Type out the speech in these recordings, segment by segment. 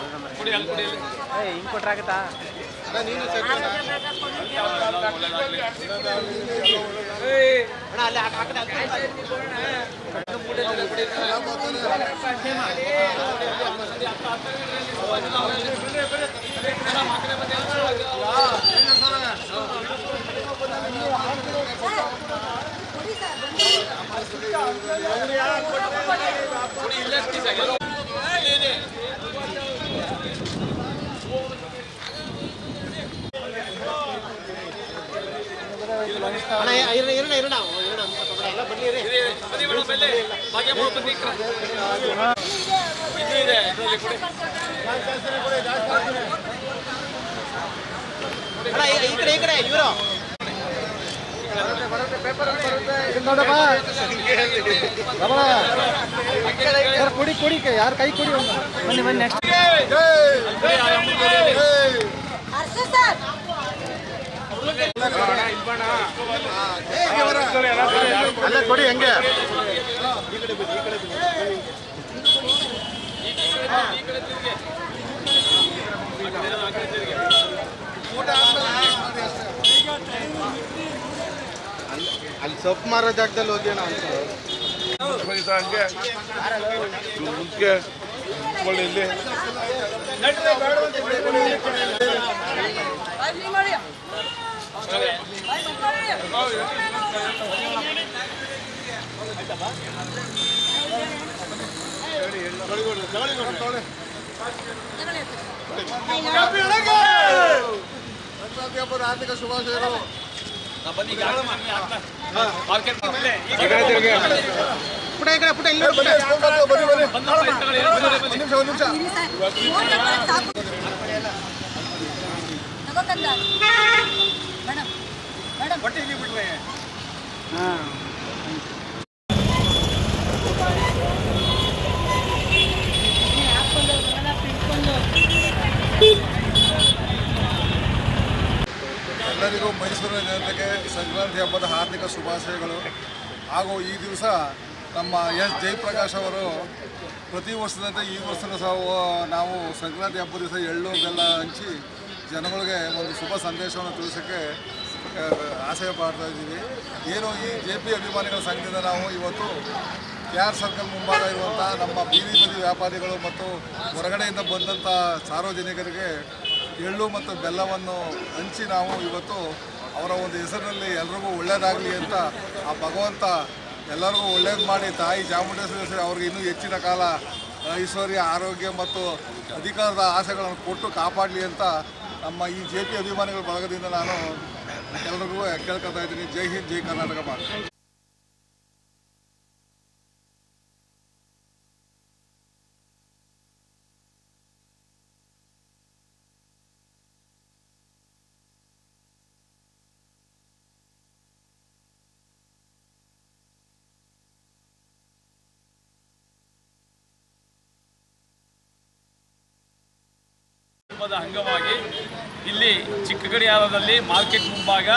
ಹಿಂಗೆ ಕೊಟ್ರಾಗತ್ತಾ ಒಳ್ಳೆದಾಗ್ಲಿ. ಕುಡಿ ಇಲ್ಲೇ ಕುಡಿ ಸರ್. ಎಲ್ಲೋ- ಇಲ್ಲಿ, ಇಲ್ಲಿ. ಅಣ್ಣ ಇರೋಣ ಇರೋಣ ಇರೋಣ ಇರೋಣ ಎಲ್ಲ ಬನ್ನಿ ರೀ ಇದೆ, ಬನ್ನಿ ಮೇಡಮ್, ಬನ್ನಿ. ಭಾಗ್ಯಮ್ಮ, ಬನ್ನಿ ಈ ಕಡೆ. ಈ- ಕಡೆ ಇವರು. ಕುಡಿ ಕುಡಿ ಯಾರು ಕೈ ಕುಡಿ ಬನ್ನಿ ಬನ್ನಿ ನೆಕ್ಸ್ಟ್ ಅಲ್ಲೇ ಕೊಡಿ ಹೆಂಗೆ. ಅಲ್ಲಿ ಸೊಪ್ಪು ಮಾರೋ ಜಾಗದಲ್ಲಿ ಹೋಗಿ ಅಣ್ಣ ಹೋಗಿದ್ದ ಹಂಗೆ ಮುಂಚೆ ಇಲ್ಲಿ ಮಾಡಿ ಆರ್ಥಿಕ ಶುಭಾಶಯಗಳು. ಪುಟ ಈ. ಒಂದ್ ನಿಮಿಷ ಒಂದು ನಿಮಿಷ ಎಲ್ಲರಿಗೂ ಮೈಸೂರಿನ ಜನತೆಗೆ ಸಂಕ್ರಾಂತಿ ಹಬ್ಬದ ಹಾರ್ದಿಕ ಶುಭಾಶಯಗಳು. ಹಾಗೂ ಈ ದಿವಸ ನಮ್ಮ ಎಸ್ ಜಯಪ್ರಕಾಶ್ ಅವರು ಪ್ರತಿ ವರ್ಷದಂತೆ ಈ ವರ್ಷದ ಸಹ ನಾವು ಸಂಕ್ರಾಂತಿ ಹಬ್ಬದ ದಿವಸ ಎಳ್ಳು ಬೆಲ್ಲ ಹಂಚಿ ಜನಗಳಿಗೆ ಒಂದು ಶುಭ ಸಂದೇಶವನ್ನು ತಿಳಿಸೋಕ್ಕೆ ಆಸೆ ಪಡ್ತಾ ಇದ್ದೀವಿ. ಏನು ಈ ಜೆ ಪಿ ಅಭಿಮಾನಿಗಳ ಸಂಘದಿಂದ ನಾವು ಇವತ್ತು ಕೆ ಆರ್ ಸರ್ಕಲ್ ಮುಂಭಾಗ ಇರುವಂಥ ನಮ್ಮ ಬೀದಿ ಬದಿ ವ್ಯಾಪಾರಿಗಳು ಮತ್ತು ಹೊರಗಡೆಯಿಂದ ಬಂದಂಥ ಸಾರ್ವಜನಿಕರಿಗೆ ಎಳ್ಳು ಮತ್ತು ಬೆಲ್ಲವನ್ನು ಹಂಚಿ ನಾವು ಇವತ್ತು ಅವರ ಒಂದು ಹೆಸರಿನಲ್ಲಿ ಎಲ್ರಿಗೂ ಒಳ್ಳೆಯದಾಗಲಿ ಅಂತ ಆ ಭಗವಂತ ಎಲ್ಲರಿಗೂ ಒಳ್ಳೇದು ಮಾಡಿ ತಾಯಿ ಚಾಮುಂಡೇಶ್ವರಿ ಹೆಸರು ಅವ್ರಿಗೆ ಇನ್ನೂ ಹೆಚ್ಚಿನ ಕಾಲ ಐಶ್ವರ್ಯ, ಆರೋಗ್ಯ ಮತ್ತು ಅಧಿಕಾರದ ಆಸೆಗಳನ್ನು ಕೊಟ್ಟು ಕಾಪಾಡಲಿ ಅಂತ ನಮ್ಮ ಈ ಜೆ ಪಿ ಅಭಿಮಾನಿಗಳ ಬಳಗದಿಂದ ನಾನು ಎಲ್ಲರಿಗೂ ಕೇಳ್ಕೊತಾ ಇದ್ದೀನಿ. ಜೈ ಹಿಂದ್, ಜೈ ಕರ್ನಾಟಕ ಹಬ್ಬದ ಅಂಗವಾಗಿ ಇಲ್ಲಿ ಚಿಕ್ಕಗಡಿಯಾರದಲ್ಲಿ ಮಾರ್ಕೆಟ್ ಮುಂಭಾಗ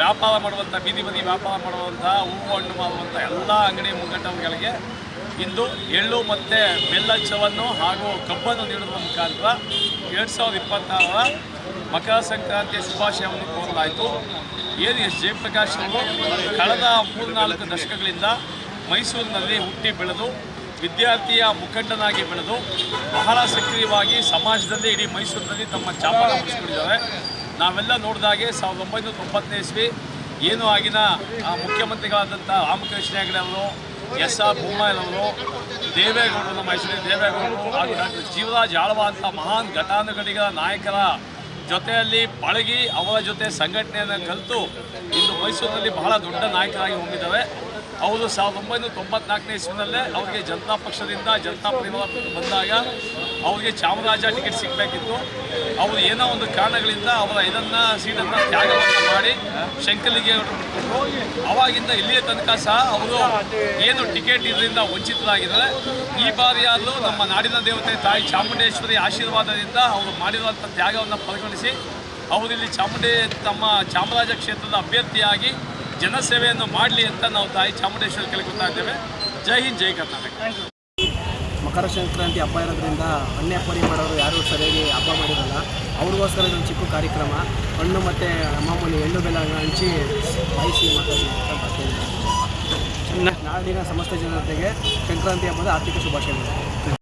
ವ್ಯಾಪಾರ ಮಾಡುವಂಥ, ಬೀದಿ ಬದಿ ವ್ಯಾಪಾರ ಮಾಡುವಂಥ, ಹೂವು, ಹಣ್ಣು ಮಾಡುವಂಥ ಎಲ್ಲ ಅಂಗಡಿ ಮುಂಗಟ್ಟಗಳಿಗೆ ಇಂದು ಎಳ್ಳು ಮತ್ತು ಬೆಲ್ಲಚ್ಚವನ್ನು ಹಾಗೂ ಕಬ್ಬನ್ನು ನೀಡುವ ಮುಖಾಂತರ ಎರಡು ಸಾವಿರದ ಇಪ್ಪತ್ತಾರರ ಮಕರ ಸಂಕ್ರಾಂತಿಯ ಶುಭಾಶಯವನ್ನು ಕೋರಲಾಯಿತು. ಏನು ಎಸ್ ಜಯಪ್ರಕಾಶ್ ಅವರು ಕಳೆದ ಮೂರ್ನಾಲ್ಕು ದಶಕಗಳಿಂದ ಮೈಸೂರಿನಲ್ಲಿ ಹುಟ್ಟಿ ಬೆಳೆದು ವಿದ್ಯಾರ್ಥಿಯ ಮುಖಂಡನಾಗಿ ಬೆಳೆದು ಬಹಳ ಸಕ್ರಿಯವಾಗಿ ಸಮಾಜದಲ್ಲಿ ಇಡೀ ಮೈಸೂರಿನಲ್ಲಿ ತಮ್ಮ ಚಾಪನ ಮುಗಿಸ್ಕೊಂಡಿದ್ದಾರೆ. ನಾವೆಲ್ಲ ನೋಡಿದಾಗೆ ಸಾವಿರದ ಒಂಬೈನೂರ ತೊಂಬತ್ತನೇ ಇಸ್ವಿ ಏನು ಆಗಿನ ಮುಖ್ಯಮಂತ್ರಿಗಳಾದಂಥ ರಾಮಕೃಷ್ಣ ಹೆಗಡೆ ಅವರು, ಎಸ್ ಆರ್ ಬೊಮ್ಮಾಯಿರವರು ದೇವೇಗೌಡರು, ನಮ್ಮ ಹೆಸರು ದೇವೇಗೌಡರು ಹಾಗೂ ಡಾಕ್ಟರ್ ಜೀವರಾಜ್ ಆಳ್ವ ಅಂತ ಮಹಾನ್ ಘಟಾನುಘಟಿಗಳ ನಾಯಕರ ಜೊತೆಯಲ್ಲಿ ಪಳಗಿ ಅವರ ಜೊತೆ ಸಂಘಟನೆಯನ್ನು ಕಲಿತು ಇಂದು ಮೈಸೂರಿನಲ್ಲಿ ಬಹಳ ದೊಡ್ಡ ನಾಯಕರಾಗಿ ಹೊಂದಿದ್ದಾರೆ. ಅವರು ಸಾವಿರದ ಒಂಬೈನೂರ ತೊಂಬತ್ನಾಲ್ಕನೇ ಇಸ್ವಿನಲ್ಲೇ ಅವರಿಗೆ ಜನತಾ ಪಕ್ಷದಿಂದ ಜನತಾ ಪರಿವಾರ ಬಂದಾಗ ಅವರಿಗೆ ಚಾಮರಾಜ ಟಿಕೆಟ್ ಸಿಗಬೇಕಿತ್ತು. ಅವರು ಏನೋ ಒಂದು ಕಾರಣಗಳಿಂದ ಅವರ ಇದನ್ನು ಸೀಟನ್ನು ತ್ಯಾಗವನ್ನು ಮಾಡಿ ಶಂಕಲಿಗೆ ಅವಾಗಿಂದ ಇಲ್ಲಿಯ ತನಕ ಸಹ ಅವರು ಏನು ಟಿಕೆಟ್ ಇದರಿಂದ ವಂಚಿತರಾಗಿದ್ದಾರೆ. ಈ ಬಾರಿಯಾದರೂ ನಮ್ಮ ನಾಡಿನ ದೇವತೆ ತಾಯಿ ಚಾಮುಂಡೇಶ್ವರಿ ಆಶೀರ್ವಾದದಿಂದ ಅವರು ಮಾಡಿರುವಂಥ ತ್ಯಾಗವನ್ನು ಪರಿಗಣಿಸಿ ಅವರಿಲ್ಲಿ ಚಾಮುಂಡಿ ತಮ್ಮ ಚಾಮರಾಜ ಕ್ಷೇತ್ರದ ಅಭ್ಯರ್ಥಿಯಾಗಿ ಜನಸೇವೆಯನ್ನು ಮಾಡಲಿ ಅಂತ ನಾವು ತಾಯಿ ಚಾಮುಂಡೇಶ್ವರಿ ಕೇಳ್ಕೊತಾ ಇದ್ದೇವೆ. ಜೈ ಹಿಂದ್, ಜೈ ಕರ್ನಾಟಕ. ಮಕರ ಸಂಕ್ರಾಂತಿ ಹಬ್ಬ ಇರೋದ್ರಿಂದ ಅನ್ಯಪರಿ ಮಾಡೋರು ಯಾರೂ ಸರಿಯಾಗಿ ಹಬ್ಬ ಮಾಡಿರಲ್ಲ. ಅವ್ರಿಗೋಸ್ಕರ ಇದೊಂದು ಚಿಕ್ಕ ಕಾರ್ಯಕ್ರಮ. ಹಣ್ಣು ಮತ್ತು ಮಾಮೂಲಿ ಎಳ್ಳು ಬೆಲ್ಲ ಹಂಚಿ ಬಯಸಿ ಮಾತಾಡಿ. ನಾಡಿನ ಸಮಸ್ತ ಜನತೆಗೆ ಸಂಕ್ರಾಂತಿ ಹಬ್ಬದ ಆರ್ಥಿಕ ಶುಭಾಶಯಗಳು.